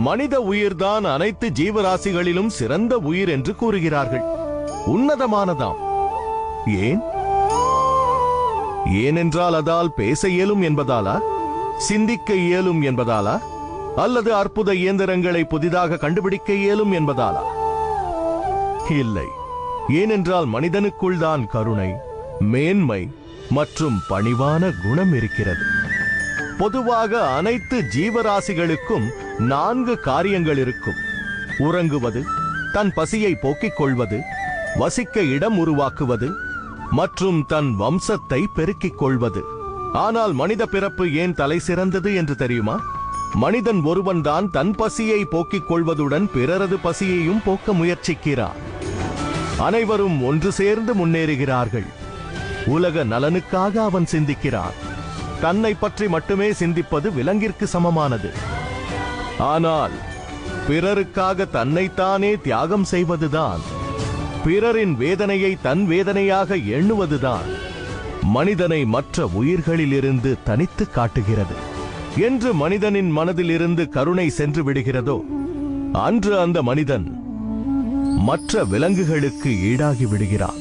மனித உயிர்தான் அனைத்து ஜீவராசிகளிலும் சிறந்த உயிர் என்று கூறுகிறார்கள். உன்னதமானதாம். ஏன்? ஏனென்றால் அதால் பேச இயலும் என்பதாலா? சிந்திக்க இயலும் என்பதாலா? அல்லது அற்புத இயந்திரங்களை புதிதாக கண்டுபிடிக்க இயலும் என்பதாலா? இல்லை. ஏனென்றால் மனிதனுக்குள் தான் கருணை மேன்மை மற்றும் பணிவான குணம் இருக்கிறது. பொதுவாக அனைத்து ஜீவராசிகளுக்கும் நான்கு காரியங்கள் இருக்கும். உறங்குவது தன் பசியை போக்கிக் கொள்வது வசிக்க இடம் உருவாக்குவது மற்றும் தன் வம்சத்தை பெருக்கிக் கொள்வது. ஆனால் மனித பிறப்பு ஏன் தலை சிறந்தது என்று தெரியுமா? மனிதன் ஒருவன்தான் தன் பசியை போக்கிக் கொள்வதுடன் பிறரது பசியையும் போக்க முயற்சிக்கிறான். அனைவரும் ஒன்று சேர்ந்து முன்னேறுகிறார்கள். உலக நலனுக்காக அவன் சிந்திக்கிறான். தன்னை பற்றி மட்டுமே சிந்திப்பது விலங்கிற்கு சமமானது. ஆனால் பிறருக்காக தன்னைத்தானே தியாகம் செய்வதுதான் பிறரின் வேதனையை தன் வேதனையாக எண்ணுவதுதான் மனிதனை மற்ற உயிர்களிலிருந்து தனித்து காட்டுகிறது. என்று மனிதனின் மனதிலிருந்து கருணை சென்று விடுகிறதோ அன்று அந்த மனிதன் மற்ற விலங்குகளுக்கு ஈடாகி விடுகிறான்.